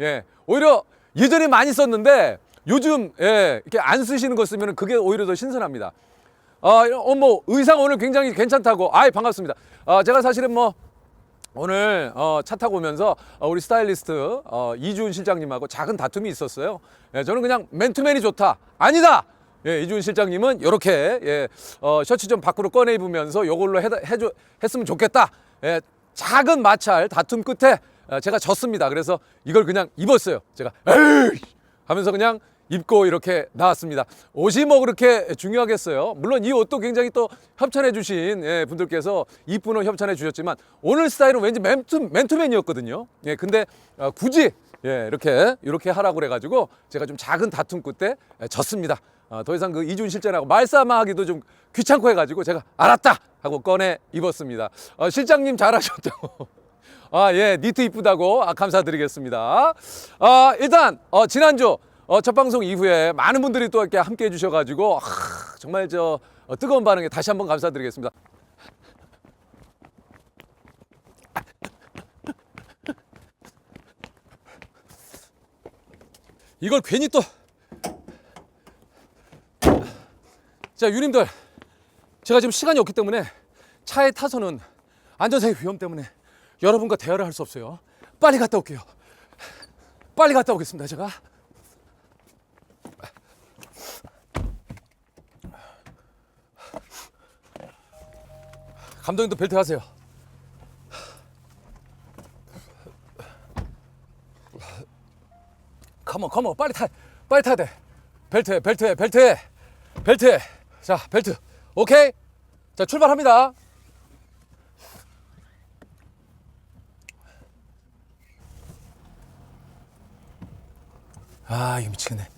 예. 오히려 예전에 많이 썼는데 요즘 예, 이렇게 안 쓰시는 거 쓰면 그게 오히려 더 신선합니다. 아, 어, 뭐 의상 오늘 굉장히 괜찮다고. 아이 반갑습니다. 아, 제가 사실은 뭐 오늘 어, 차 타고 오면서 어, 우리 스타일리스트 어, 이주은 실장님하고 작은 다툼이 있었어요. 예, 저는 그냥 맨투맨이 좋다. 아니다. 예, 이주은 실장님은 이렇게 예, 어, 셔츠 좀 밖으로 꺼내 입으면서 이걸로 해, 해줘, 했으면 좋겠다. 예, 작은 마찰 다툼 끝에 어, 제가 졌습니다. 그래서 이걸 그냥 입었어요. 제가 에이 하면서 그냥 입고 이렇게 나왔습니다. 옷이 뭐 그렇게 중요하겠어요. 물론 이 옷도 굉장히 또 협찬해 주신 예, 분들께서 이쁜 옷 협찬해 주셨지만 오늘 스타일은 왠지 맨투, 맨투맨이었거든요. 예, 근데 어, 굳이 예, 이렇게 이렇게 하라고 그래가지고 제가 좀 작은 다툼 끝에 예, 졌습니다. 어, 더 이상 그 이준 실장하고 말싸움하기도 좀 귀찮고 해가지고 제가 알았다 하고 꺼내 입었습니다. 어, 실장님 잘하셨다고. 아, 예, 니트 이쁘다고 아, 감사드리겠습니다. 아, 일단 어, 지난주 어, 첫 방송 이후에 많은 분들이 또 이렇게 함께 해주셔가지고 아, 정말 저 어, 뜨거운 반응에 다시 한번 감사드리겠습니다. 이걸 괜히 또 자, 유님들 제가 지금 시간이 없기 때문에 차에 타서는 안전사의 위험 때문에 여러분과 대화를 할 수 없어요. 빨리 갔다 올게요. 빨리 갔다 오겠습니다, 제가. 감독님도 벨트 하세요. 컴온, 컴온, 빨리 타, 빨리 타야 돼. 벨트해, 벨트해, 벨트해, 벨트해. 자, 벨트. 오케이. 자, 출발합니다. 아, 이거 미치겠네.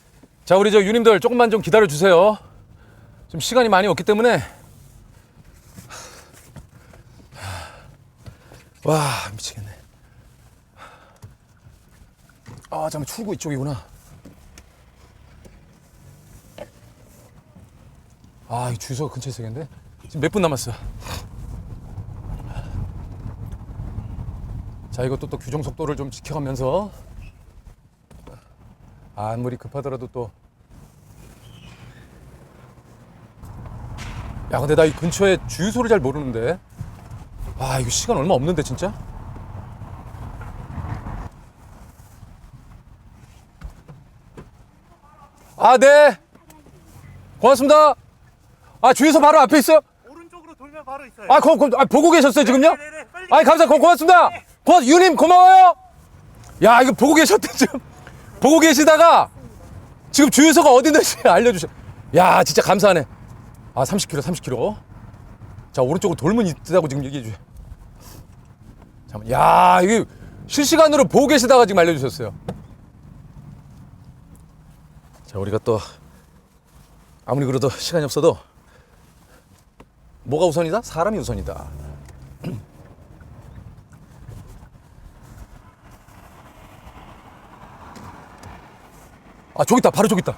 자, 우리 저 유님들 조금만 좀 기다려 주세요. 좀 시간이 많이 없기 때문에. 와, 미치겠네. 아, 잠깐 출구 이쪽이구나. 아, 이 주소가 근처에 있어야겠는데? 지금 몇 분 남았어? 자, 이것도 또 규정 속도를 좀 지켜가면서 아무리 급하더라도 또. 야, 근데 나 이 근처에 주유소를 잘 모르는데. 아, 이거 시간 얼마 없는데, 진짜? 아, 네. 고맙습니다. 아, 주유소 바로 앞에 있어요? 오른쪽으로 돌면 바로 있어요. 아, 고, 고, 아 보고 계셨어요, 지금요? 네네네, 빨리. 아이, 감사, 고, 고맙습니다. 고, 유님, 고마워요. 야, 이거 보고 계셨대, 지금. 보고 계시다가 지금 주유소가 어디 있는지 알려주셔. 야, 진짜 감사하네. 아, 30km, 30km. 자, 오른쪽으로 돌문 있다고 지금 얘기해 주세요. 잠깐만. 야, 이게 실시간으로 보고 계시다가 지금 알려주셨어요. 자, 우리가 또 아무리 그래도 시간이 없어도 뭐가 우선이다? 사람이 우선이다. 아, 저기 있다. 바로 저기 있다.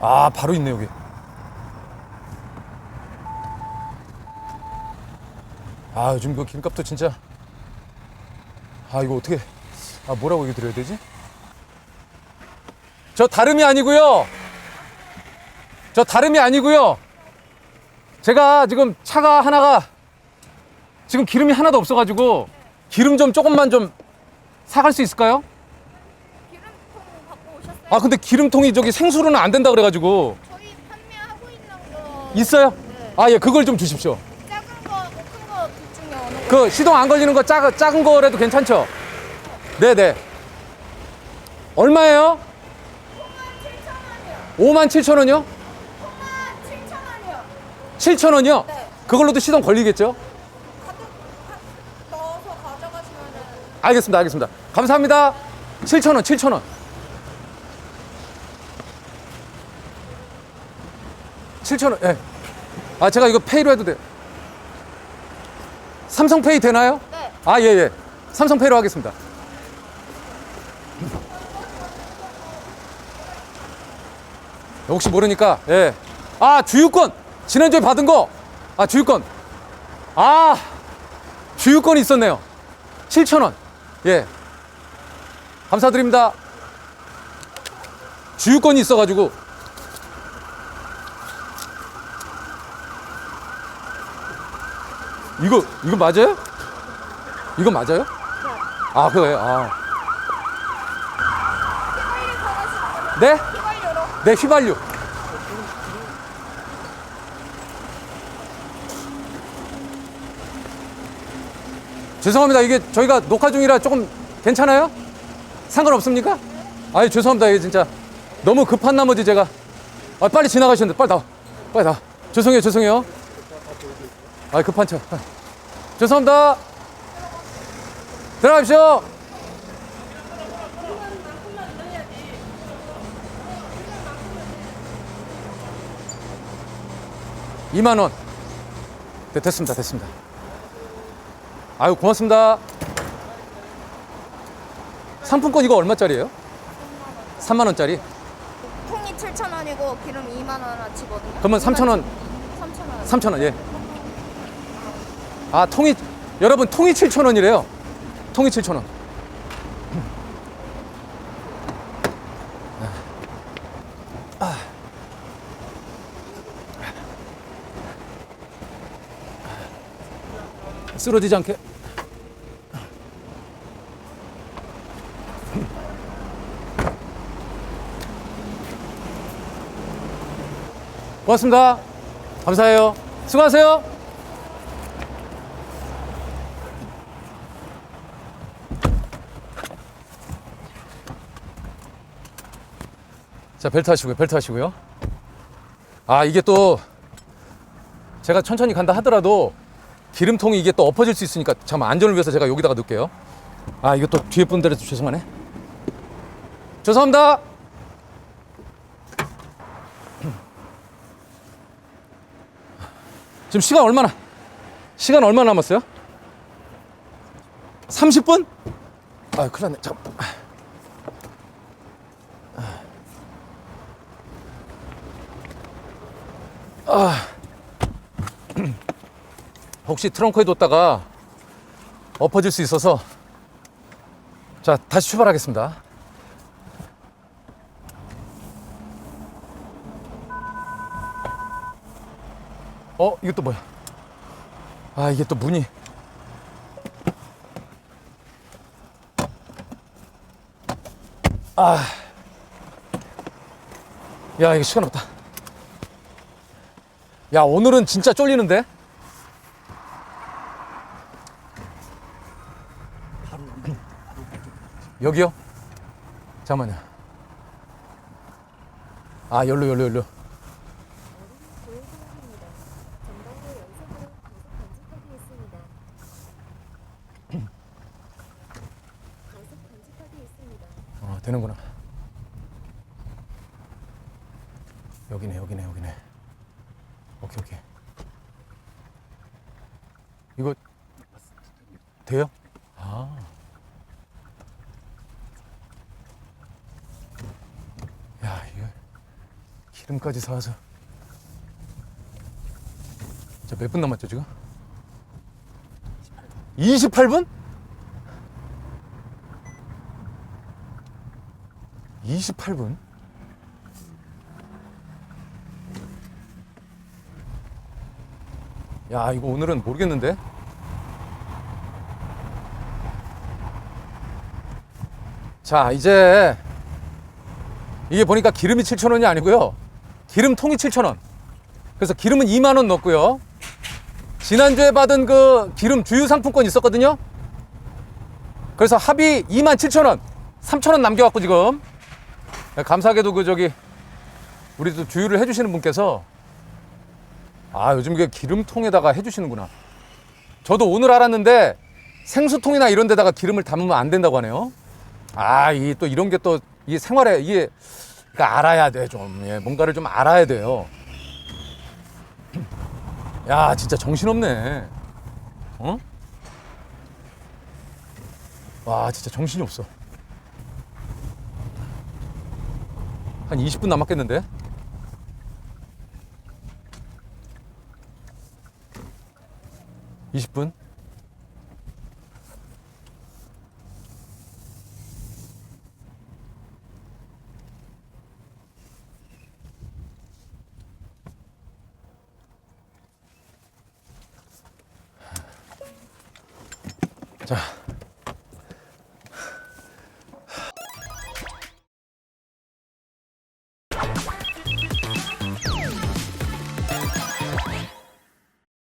아, 바로 있네, 여기. 아, 요즘 그 김값도 진짜. 아, 이거 어떻게. 아, 뭐라고 얘기 드려야 되지? 저 다름이 아니고요. 저 다름이 아니고요. 제가 지금 차가 하나가 지금 기름이 하나도 없어가지고 기름 좀 조금만 좀 사갈 수 있을까요? 기름통 갖고 오셨어요? 아 근데 기름통이 저기 생수로는 안 된다 그래가지고 저희 판매하고 있는 거 있어요? 네. 아 예 그걸 좀 주십시오. 작은 거, 큰거 둘 중에 어느 거? 그 시동 안 걸리는 거 작, 작은 거라도 괜찮죠? 네네. 얼마예요? 5만 7천 원이요? 7천 원이요. 7천 원이요? 네. 그걸로도 시동 걸리겠죠? 가득 넣어서 가져가시면은 알겠습니다, 알겠습니다. 감사합니다. 7천 원, 7천 원. 7천 원, 예. 아, 제가 이거 페이로 해도 돼요. 삼성페이 되나요? 네. 아, 예, 예. 삼성페이로 하겠습니다. 혹시 모르니까, 예. 아, 주유권. 지난주에 받은 거. 아, 주유권. 아, 주유권이 있었네요. 7,000원. 예. 감사드립니다. 주유권이 있어가지고. 이거, 이거 맞아요? 이거 맞아요? 아, 그거예요? 아. 네? 휘발유로. 네, 휘발유. 죄송합니다. 이게 저희가 녹화 중이라 조금 괜찮아요? 상관없습니까? 아니, 죄송합니다. 이게 진짜 너무 급한 나머지 제가. 아, 빨리 지나가셨는데, 빨리 나와. 빨리 나와. 죄송해요, 죄송해요. 아, 급한 차. 아. 죄송합니다. 들어가십시오. 이만 원. 네, 됐습니다. 됐습니다. 아유, 고맙습니다. 상품권 이거 얼마짜리예요? 3만 원짜리. 통이 7,000원이고 기름 2만 원어치거든요. 그러면 3,000원, 3,000원. 3,000원. 예. 아, 통이 여러분 통이 7,000원이래요. 통이 7,000원. 쓰러지지 않게. 고맙습니다. 감사해요. 수고하세요. 자, 벨트 하시고요. 벨트 하시고요. 아, 이게 또 제가 천천히 간다 하더라도 기름통이 이게 또 엎어질 수 있으니까 잠깐 안전을 위해서 제가 여기다가 넣을게요. 아, 이거 또 뒤에 분들한테 죄송하네. 죄송합니다. 지금 시간 얼마나? 시간 얼마 남았어요? 30분? 아, 큰일 났네. 잠깐. 아. 혹시 트렁크에 뒀다가 엎어질 수 있어서 자, 다시 출발하겠습니다. 어, 또 뭐야? 아, 이게 또 문이. 아. 야, 이거 시간 없다. 야, 오늘은 진짜 쫄리는데? 여기요? 잠깐만요. 아, 열로, 열로, 열로. 되는구나. 여기네, 여기네, 여기네. 오케이, 오케이. 이거 돼요? 아. 야, 이거 기름까지 사와서. 자, 몇 분 남았죠, 지금? 28분? 28분? 야, 이거 오늘은 모르겠는데? 자, 이제 이게 보니까 기름이 7,000원이 아니고요. 기름 통이 7,000원. 그래서 기름은 2만 원 넣었고요. 지난주에 받은 그 기름 주유 상품권 있었거든요. 그래서 합이 2만 7,000원. 3,000원 남겨갖고 지금 감사하게도 그 저기 우리 또 주유를 해주시는 분께서 아 요즘 그 기름통에다가 해주시는구나. 저도 오늘 알았는데 생수통이나 이런 데다가 기름을 담으면 안 된다고 하네요. 아 이 또 이런 게 또 이 생활에 이게 그러니까 알아야 돼, 좀. 예, 뭔가를 좀 알아야 돼요. 야, 진짜 정신없네. 어? 와, 진짜 정신이 없어. 한 20분 남았겠는데? 20분? 자,